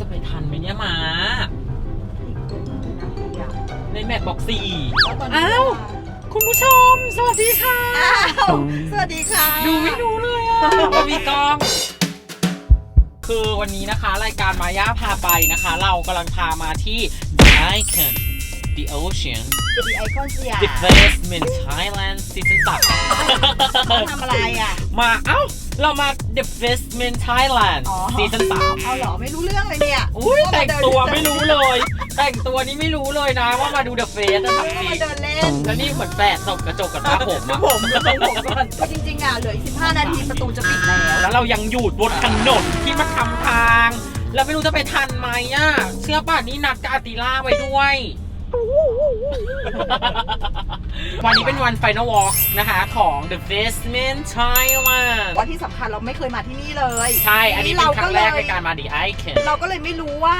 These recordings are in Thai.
จะไปทันไหมเนี่ยหมาในแมปบอกสี่อ้าวคุณผู้ชม สวัสดีค่ะ อ้าวสวัสดีค่ะ ดูไม่รู้เลยอะว่ามีกล้อง คือวันนี้นะคะ รายการมาย่าพาไปนะคะ เรากำลังพามาที่ The Icon The Ocean ดีไอคอนสยาม The Basement Thailand Season 3มาทำอะไรอะ มา เอ้า เรามา The Basement Thailand อ๋อ Season 3เอาเหรอไม่รู้เรื่องเลยเนี่ยอุ้ยแต่งตัวไม่รู้เลย แต่งตัวนี้ไม่รู้เลยนะว่ามาดู The Face นะเอครับอจริมางเดินเล่นแล้วนี่เหมือนแปะส่องกระจกกับหน้าผมอะผมจะเป็นผมก่อนจริงๆอะเหลืออีก15 นาทีประตูจะปิดแล้วแล้วเรายังอยู่บนถนนที่มาทำทาง แล้วไม่รู้จะไปทันไหมอะเชื่อป่ะนี่นัดกับอาติล่าไว้ด้วย วันนี้เป็นวันไฟน a l วอล์กนะคะของ The Basement Thailand ว่าที่สำคัญเราไม่เคยมาที่นี่เลยใช่ อันนี้เป็นครั้งแรกในการเมา The Icon เราก็เลยไม่รู้ว่า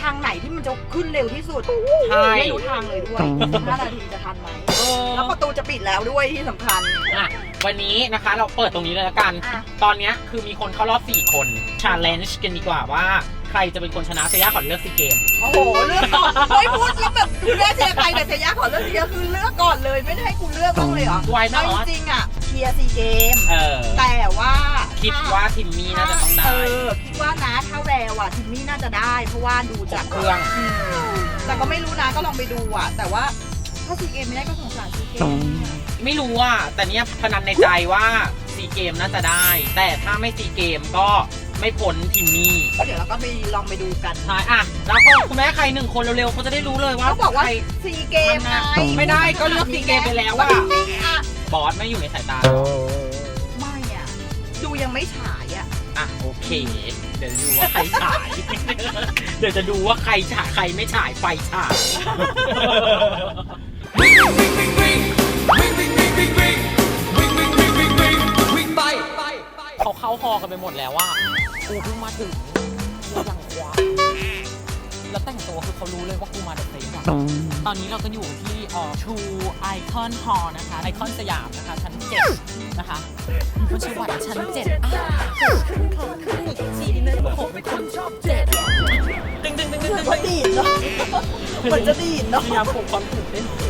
ทางไหนที่มันจะขึ้นเร็วที่สุดใช่ ไม่รู้ทางเลยด้วย15นาทีจะทันไหมเออแล้วประตูจะปิดแล้วด้วยที่สำคัญ อะวันนี้นะคะเราเปิดตรงนี้เลยละกัน อะ ตอนเนี้ยคือมีคนเข้ารอบ 4 คน challenge กันดีกว่าว่า ใครจะเป็นคนชนะเซย่าขอเลือกซีเกม โอ้โหเลือกก่อนเฮ้ยพูดแล้วแบบดูแลเชียร์ใครแต่เชียร์ยาขอเลือกเชียร์คือเลือกก่อนเลยไม่ได้ให้กูเลือกบ้างเลยเหรอ Why not? เอาจริงๆอะเชียร์ซีเกม เออ แต่ว่าคิดว่าทิมมี่น่าจะต้องได้ เออคิดว่านะถ้าแววอะทิมมี่น่าจะได้ เพราะว่าดูจากเครื่อง มแต่ก็ไม่รู้นะก็ลองไปดูอะ แต่ว่าถ้าซีเกมไม่ได้ก็สงสารซีเกมไม่รู้อะแต่เนี้ยพนันในใจว่าซีเกมน่าจะได้ แต่ถ้าไม่ซีเกมก็ ไม่พ้นทิมมี่ก็เดี๋ยวเราก็ไปลองไปดูกันใช่อะแล้วก็คุณแม่ใครหนึ่งคนเร็วๆเขาจะได้รู้เลยว่าเขาบอกว่าใครซีเกมไงไม่ได้ก็เลือกซีเกมไปแล้วอะจริงๆอะบอสไม่อยู่ในสายตาไม่อะดูยังไม่ฉายอะอะโอเค เดี๋ยวดูว่าใครฉาย เดี๋ยวจะดูว่าใครฉายใครไม่ฉายไฟฉาย กูเพิ่งมาถึงกูอย่างวะแล้วแต่งตัวคือเขารู้เลยว่ากูมาเดอะเฟสอะตอนนี้เราก็อยู่ที่เอ่อ True Icon Hall นะคะไอคอนสยามนะคะ ชั้นเจ็ดนะคะมันชื่อว่าชั้นเจ็ดอะขึ้นค่ะขึ้นสีนึงผมเป็นคนชอบเจ็ดตึงตึงตึงตึงตึงมันดีดเนาะมันจะดีดเนาะพยายามปลุกความตื่นเต้นตอน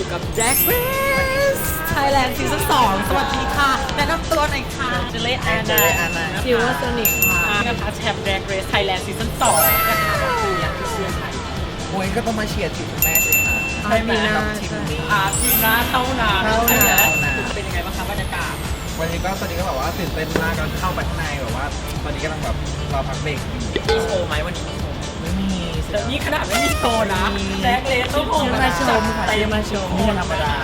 อยู่กับ Jack Race Thailand Season 2สวัสดีค่ะ แนะนำตัวหน่อยค่ะเจเลแอนนาซิลเวอร์โซนิกค่ะนะคะแชมป์ Drag Race Thailand Season 2นะคะคืออย่างที่เชื่อใครโอ้ยก็ต้องมาเชียร์ทีมแม่สิคะใช่ไหมกับทีมนี้อาทีมนะเท่านาเท่านาเป็นยังไงบ้างคะบรรยากาศวันนี้ก็ตอนนี้ก็แบบว่าตื่นเต้นมากกำลังเข้าไปข้างในแบบว่า ตอนนี้กำลังแบบรอพักเบรกอยู่มีโชว์ไหมวันนี้มีโชว์ไม่มีสิ แต่นี่ขนาดไม่มีโชว์นะแจ็คเลสต้องโชว์มาชมค่ะเต็มมาชมไม่ธรรมดา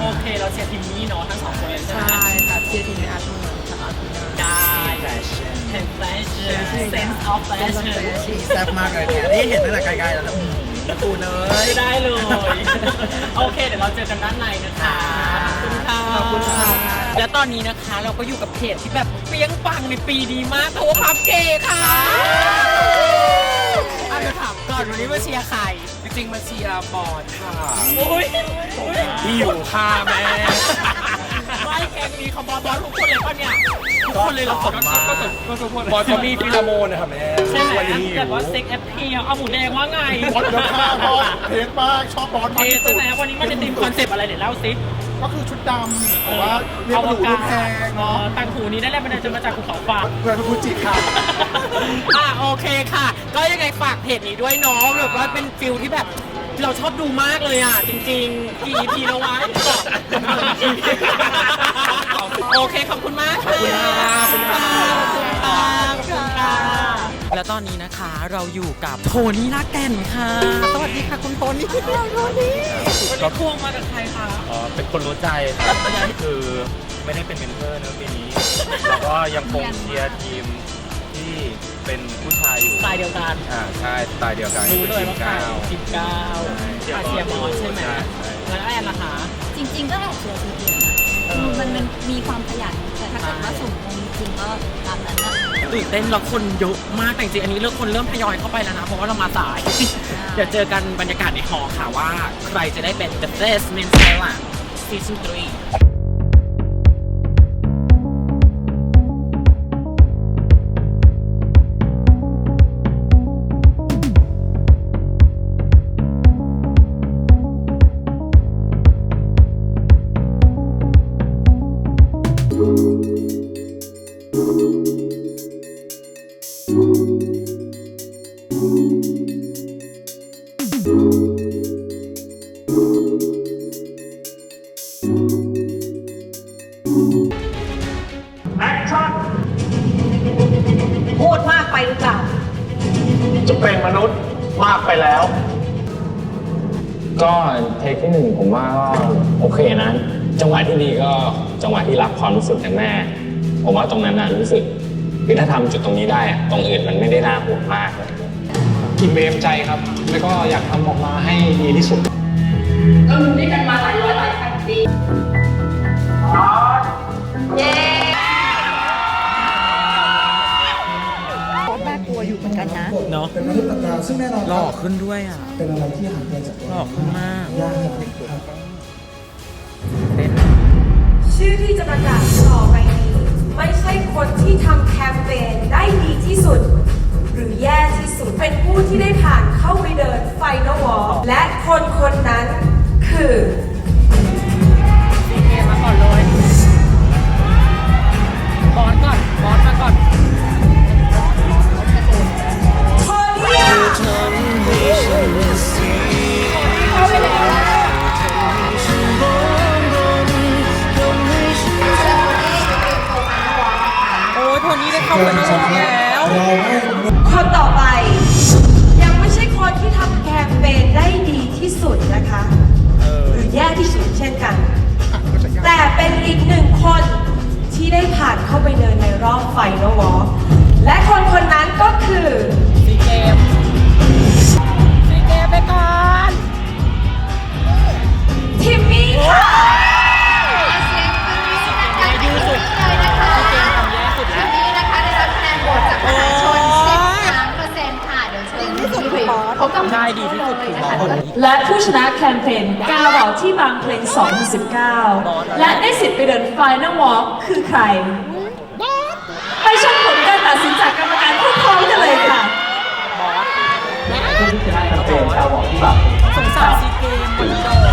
โอเคเราเชียร์ทีมนี้เนาะทั้งสองคนเลยใช่ไหมค่ะเชียร์ทีมอาร์ตเหมือนค่ะได้แฟชั่นเห็นแฟชั่น sense of fashion แซ่บมากเลยเนี่ยนี่เห็นตั้งแต่ไกลๆแล้วนะอืมประตูเนยได้เลย โอเค เดี๋ยวเราเจอกันด้านในนะคะขอบคุณค่ะขอบคุณค่ะและตอนนี้นะคะเราก็อยู่กับเพจที่แบบเปรี้ยงปังในปีดีมากเพราะว่าพับเกย์ค่ะอา จะถามก่อนวันนี้มาเชียร์ใคร จริงๆมาเชียร์บอลค่ะโอ้ยที่อยู่ค่ะแม่ไม่แกงนี้เขาบอลบอลทุกคนเลยป่ะเนี่ยทุกคนเลยเหรอก็ก็ก็ทุกคนบอลเขามีฟิลาโมนนะครับแม่ใช่ไหมวันนี้หิแบบวว่าเซ็กแอปเพียเอาหมูแดงว่าไงบอลเยอะมากบอลเทสมากชอบบอลเทมากที่ใช่สุดไหมวันนี้มันจะตีมคอนเซปต์อะไรเดี๋ยวเล่าซิ ก็คือชุดดำแต่ว่าเรียกอว่าหรูวการูปแพศงเนาะเนาะต่างหูนี้ได้แรงบันดาลใจมาจากภูเขาไฟ เพื่อนฟูจิค่ะ อะโอเคค่ะ ก็ยังไงฝากเพจนี้ด้วยเนาะแบบว่าเป็นฟิลที่แบบ เราชอบดูมากเลยอะ จริงๆ กี่ EP แล้ววะ โอเค ขอบคุณมากค่ะขอบคุณค่ะขอบคุณค่ะขอบคุณค่ะ และตอนนี้นะคะเราอยู่กับโทนี่นาแก่นค่ะ สวัสดีค่ะคุณโทนี่โทนี่วันนี้ควงมากับใครคะอ๋อเป็นคนรู้ใจครับคือไม่ได้เป็นเมนเทอร์นะปีนี้แล้วก็ยังคงเชียร์ทีมที่เป็นผู้ชายอยู่สไตล์เดียวกันอ่าใช่สไตล์เดียวกันรู้เลยว่าใครก้าวทีมเก้าอาเซียมอนใช่ไหมใช่แล้วแอนล่ะคะจริง ๆ ก็แอบเชียร์ซีเกมนะเออมันมันมีความขยันแต่ ถ้าเกิดว่าสุ่มลงจริงก็ตามนั้นนะตื่นเต้นแล้วคนเยอะมากแต่จริงๆอันนี้เริ่มคนเริ่มทยอยเข้าไปแล้วนะ เพราะว่าเรามาสาย เดี๋ยวเจอกันบรรยากาศในฮอลล์ค่ะว่า ใครจะได้เป็น The Best Men Thailand Season 3 จะเป็นมนุษย์มากไปแล้ว ก็เทคที่หนึ่งผมว่าก็โอเคนะ จังหวะที่ดีก็จังหวะที่รับความรู้สึกจากแม่ ผมว่าตรงนั้นน่ะรู้สึกคือถ้าทำจุดตรงนี้ได้อะตรงอื่นมันไม่ได้น่าห่วงมากเลยกินเบมใจครับ แล้วก็อยากทำออกมาให้ดีที่สุดน่ นนะเนาะเป็นมนุษย์ต่างดาวซึ่งแน่นอนหล่อขึ้นด้วยอะ เป็นอะไรที่ห่างไกลจากตัวหล่อขึ้นมาก ยากครับชื่อที่จะประกาศต่อไปนี้ ไม่ใช่คนที่ทำแคมเปญได้ดีที่สุด หรือแย่ที่สุดเป็นผู้ที่ได้ผ่านเข้าไปเดินไฟนอลวอลและคนคนนั้นคือ โอ้ยโทนี่ได้เข้าไปในวงแล้ว คนต่อไป ยังไม่ใช่คนที่ทำแคมเปญได้ดีที่สุดนะคะ หรือแย่ที่สุดเช่นกัน แต่เป็นอีกหนึ่งคนที่ได้ผ่านเข้าไปเดินในรอบไฟนอลวอลและคนคนนั้นก็คือ ซีเกมซีเกม ไปก่อนทิมมี่ค่ะแย่ยืดสุดซีเกมทำแย่สุดแล้วนี้นะคะได้รับคะแนนโหวตจากประชาชน13เปอร์เซ็นต์ค่ะเดี๋ยวเชิญที่พบกับใช่ดีที่สุดคือบอสและผู้ชนะแคมเปญก้าวออกที่บางเพลง 2019 และได้สิทธิ์ไปเดินไฟนอลวอล์คือใคร ไปชมผลการตัดสินจากกรรมการพร้อมๆกันเลยค่ะ ที่ชนะแคมเปญชาวบอกที่แบบสงสารซีเกม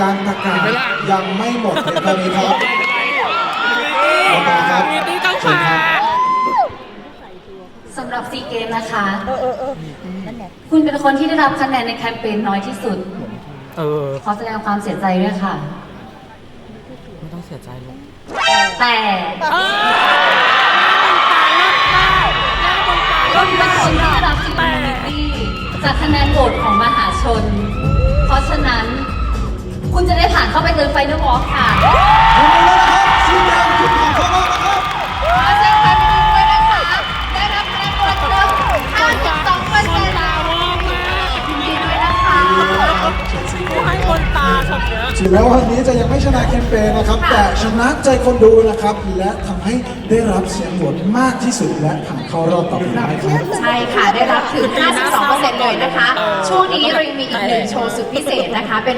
การประกาศยังไม่หมดเพียงเท่านี้ครับขอบคุณครับมีตีต้องเชิญมาครับสำหรับซีเกมนะคะ คุณเป็นคนที่ได้รับคะแนนในแคมเปญน้อยที่สุด เออ ขอแสดงความเสียใจด้วยค่ะ ไม่ต้องเสียใจลูกแต่เออคุณเป็นคนที่ได้รับอิมมูนิตี้จากคะแนนโหวตของมหาชน เพราะฉะนั้น คุณจะได้ผ่านเข้าไปเดินไฟนอลวอล์กค่ะขอแสดงความยินดีด้วยนะคะได้รับคะแนนโหวตเพิ่ม52เปอร์เซ็นต์ยินดีด้วยนะคะกูให้บนตาฉันเนี้ย ถึงแม้ว่าวันนี้จะยังไม่ชนะแคมเปญนะครับ แต่ชนะใจคนดูนะครับ และทำให้ได้รับเสียงโหวตมากที่สุดและผ่านเข้ารอบต่อไปได้ครับ ใช่ค่ะ ได้รับถึง 52%เลยนะคะ ช่วงนี้เรายังมีอีกหนึ่งโชว์สุดพิเศษนะคะเป็น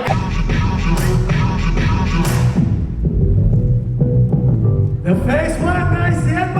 The Face มาก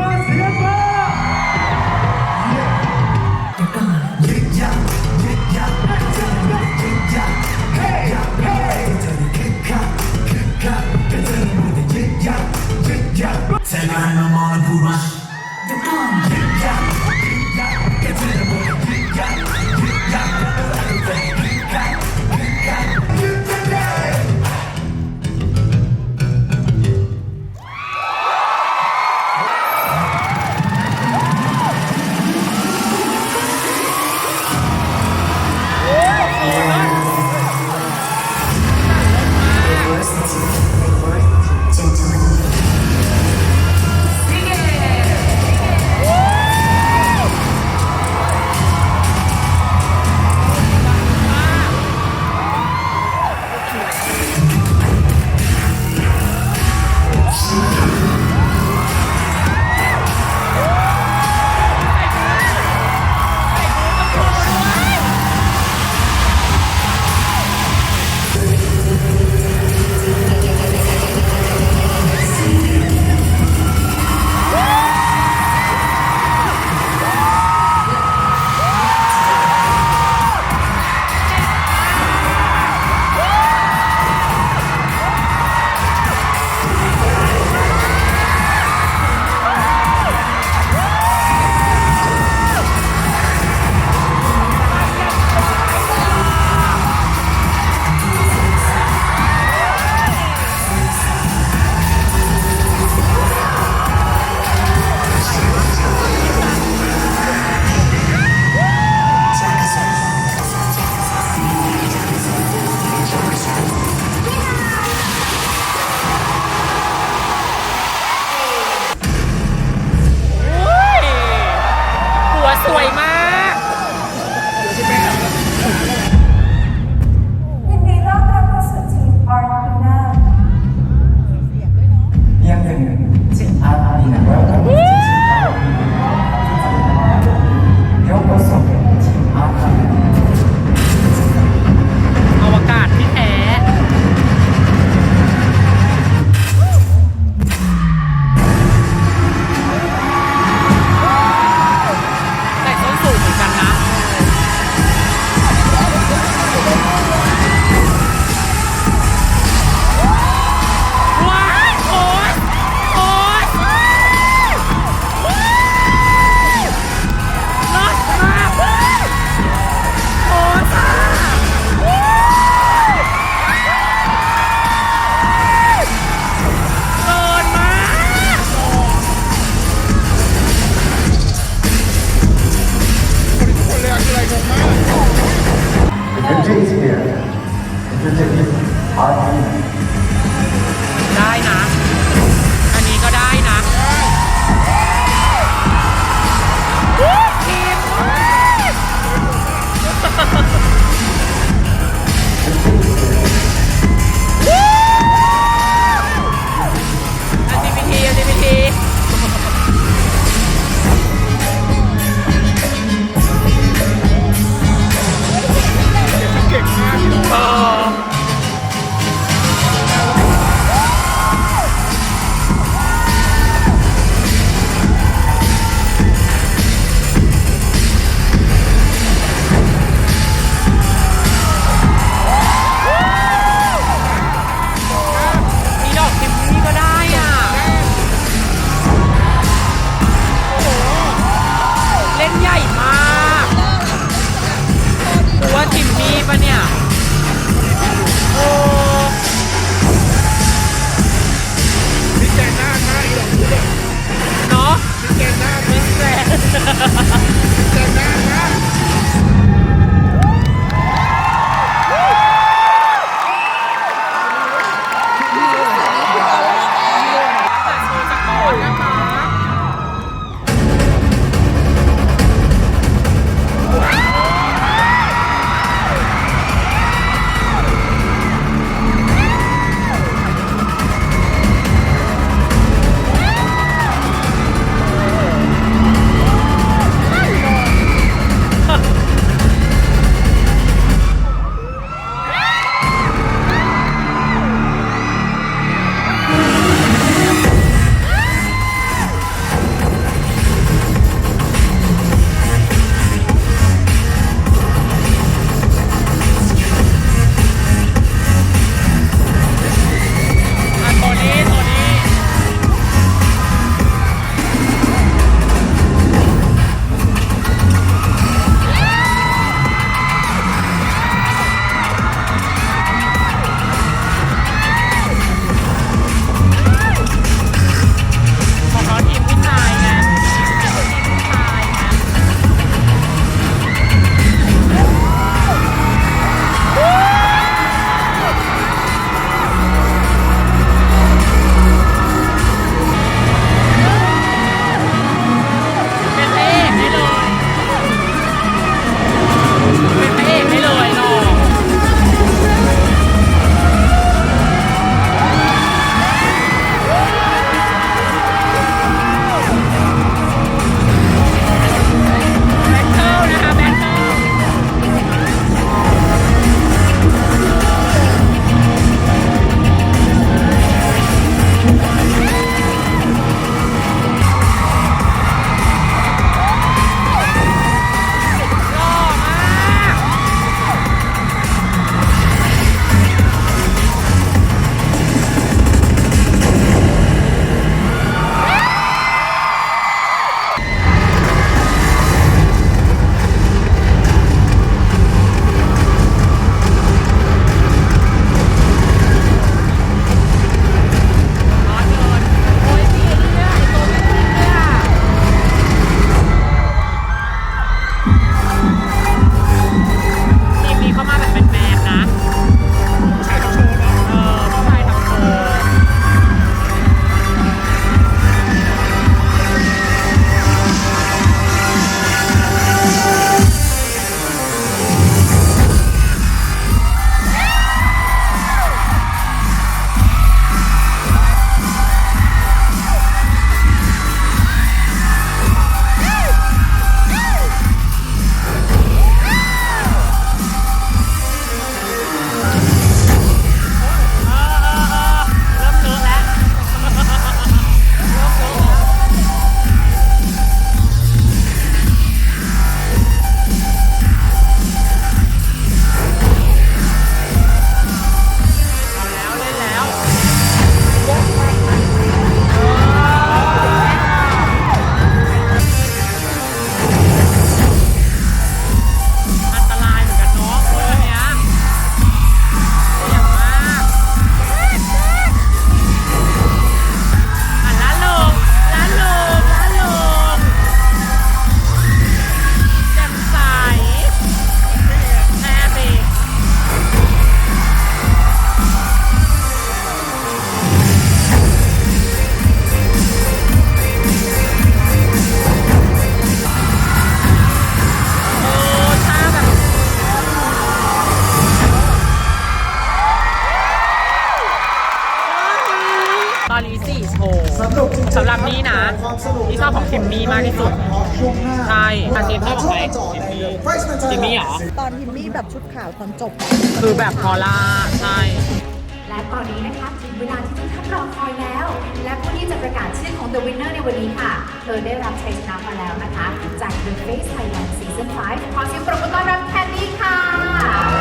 ชนะมาแล้วนะคะ จาก The Face Thailand Season 5 ขอเสียงปรบมือต้อนรับแคนดี้ค่ะ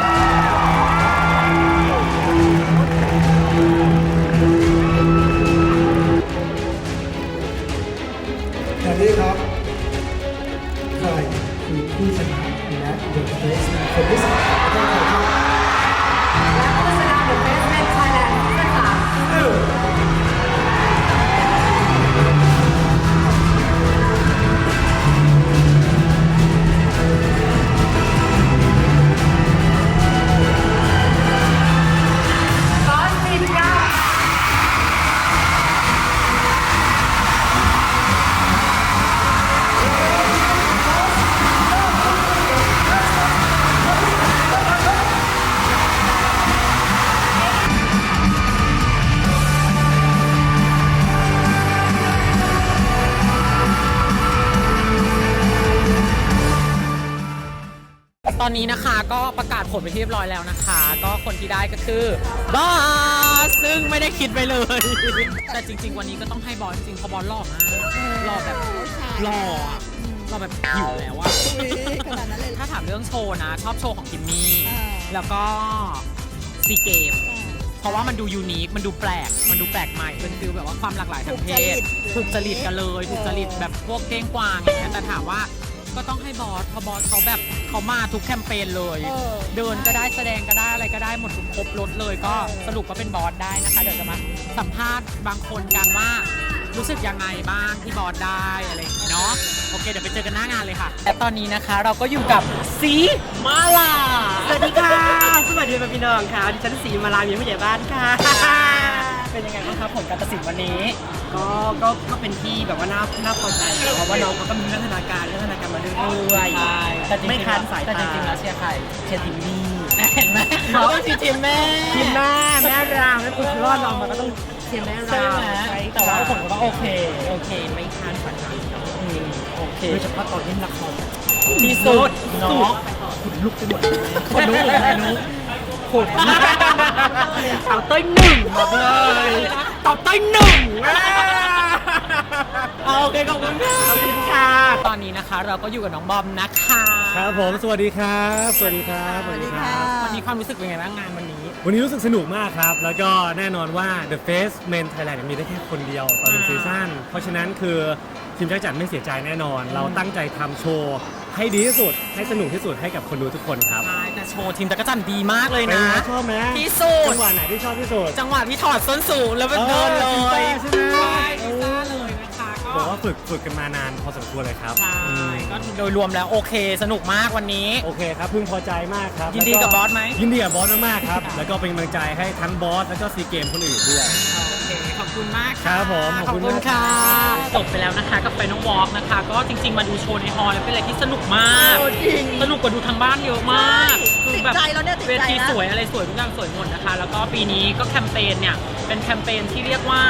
อนนี้นะคะก็ประกาศผลไปที่เรียบร้อยแล้วนะคะ ก็คนที่ได้ก็คือบอสซึ่งไม่ได้คิดไปเลย แต่จริง ๆ วันนี้ก็ต้องให้บอสจริงๆเพราะบอสหล่อมากหล่อแบบหล่ออะหล่อแบบหิวแล้วอะขนาดนั้นเลยถ้าถามเรื่องโชว์นะ ชอบโชว์ของคิมมี่อ่าแล้วก็ซีเกม เพราะว่ามันดูยูนิค มันดูแปลก มันดูแปลกใหม่เป็นฟิลแบบว่าความหลากหลายทางเพศ ถูกจริตกันเลย ถูกจริตแบบพวกเก้งกวางอย่างเงี้ยแต่ถามว่า ก็ต้องให้บอสเพราะบอสเขาแบบเขามาทุกแคมเปญเลย เออ เดินก็ได้แสดงก็ได้อะไรก็ได้หมดทุกครบรถเลยก็สรุปก็เป็นบอสได้นะคะ เดี๋ยวจะมาสัมภาษณ์บางคนกันว่า รู้สึกยังไงบ้างที่บอสได้อะไรอย่างงี้เนาะโอเคเดี๋ยวไปเจอกันหน้างานเลยค่ะและตอนนี้นะคะเราก็อยู่กับสีมาลา สวัสดีค่ะ สวัสดีพี่น้องค่ะดิฉันสีมาลามีผู้ใหญ่บ้านค่ะ เป็นยังไงบ้างครับผลการตัดสินวันนี้ ก็ก็ก็เป็นที่แบบว่าน่าน่าพอใจเพราะว่าน้องเขาก็มีพัฒนาการพัฒนาการมาเรื่อยใช่แต่จริงๆไม่คันสายแต่ตาจริงๆแล้วเชียร์ใครเชียร์ทีมมี่เห็นไหมเขาต้องเชียร์ทีมแม่ทีมแม่แม่รามแม่คุณรอดเรามาก็ต้องเชียร์แม่ใช่รามไหมใช่แต่ว่าผลก็โอเค โอเคไม่คันสายตาอืมโอเค โดยเฉพาะตอนเล่นละครที่สุดเนาะขุนลุกไปหมดคนลุกเลยคนลุก ขุนเอาเต้ยหนึ่งบอกเลยตอบเต้ยหนึ่งเอาโอเคขอบคุณค่ะขอบคุณค่ะตอนนี้นะคะ เราก็อยู่กับน้องบอมนะคะครับผมสวัสดีครับ สวัสดีครับสวัสดีค่ะวันนี้ความรู้สึกเป็นไงบ้างงานวันนี้ วันนี้รู้สึกสนุกมากครับ แล้วก็แน่นอนว่า The Face Men Thailand มีได้แค่คนเดียวตอนหนึ่งอ่าซีซั่นเพราะฉะนั้นคือ ทีมจักรจันทร์ไม่เสียใจแน่นอน เราตั้งใจทำโชว์ให้ดีที่สุด ให้สนุกที่สุดให้กับคนดูทุกคนครับใช่แต่โชว์ทีมจักรจันทร์ดีมากเลยเป็นนะ ไงชอบไหมที่สุด จังหวะไหนที่ชอบที่สุดจังหวะที่ถอดส้นสูงแล้วมันเดินเลเออกียตาร์ใช่ไหมใช่กีตาร์เลยนะคะก็บอกว่าฝึกฝึกกันมานานพอสมควรเลยครับใช่อืมก็โดยรวมแล้วโอเค สนุกมากวันนี้ โอเคครับพึงพอใจมากครับยินดีกับบอสไหม ยินดีกับบอสมากๆครับ แล้วก็เป็นกำลังใจให้ทั้งบอสแล้วก็ซีเกมคนอื่นด้วยโอเคขอบ คุณมากครับผมขอบคุณค่ะ จบไปแล้วนะคะกับไฟนอลวอล์กนะคะ ก็จริง ๆ มาดูโชว์ในฮอลล์แล้วเป็นอะไรที่สนุกมาก โอ้จริง สนุกกว่าดูทางบ้านเยอะมากใช่คือแบบติดใจแล้วเนี่ยติดใจเวทีแล้ว สวยอะไรสวยทุกอย่างสวยหมดนะคะ แล้วก็ปีนี้ก็แคมเปญเนี่ย เป็นแคมเปญที่เรียกว่า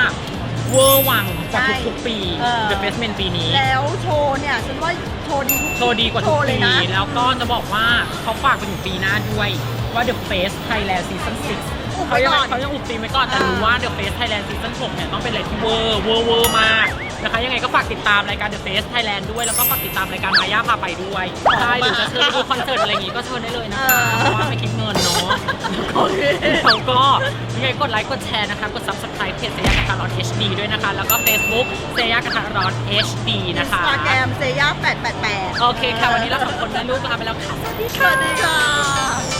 เวอร์วังกว่าทุกๆปีเออ The Basement ปีนี้ แล้วโชว์เนี่ยฉันว่าโชว์ดีทุกโชว์ดีกว่าทุโชกว์เลปียนะแล้วก็จะบอกว่าเขาฝากไปถึงปีหน้าด้วยว่า The Face Thailand Season 6 อุบเขาไว้ยังก่อน เขายังอุบตีมไว้ก่อนแต่อ่ารู้ว่า The Face Thailand Season 6เนี่ยต้องเป็นอะไรที่เวอร์เวอร์เวอร์มากนะคะยังไงก็ฝากติดตามรายการ The Face Thailand ด้วย แล้วก็ฝากติดตามรายการมายาพาไปด้วยใช่หรือจะเชิญไปดูคอนเสิร์ตอะไรอย่างงี้ก็เชิญได้เลยนะคะเพราะว่าไม่คิดเงินเนาะแล้วก็ยังไงกดไลค์กดแชร์นะคะ กด subscribe เพจเซยากระทะร้อน HD ด้วยนะคะ แล้วก็ Facebook เซยากระทะร้อน HD นะคะสตาแกรมเซย่า888โอเคค่ะ วันนี้เราสองคนแม่ลูกลาไปแล้วค่ะ สวัสดีค่ะ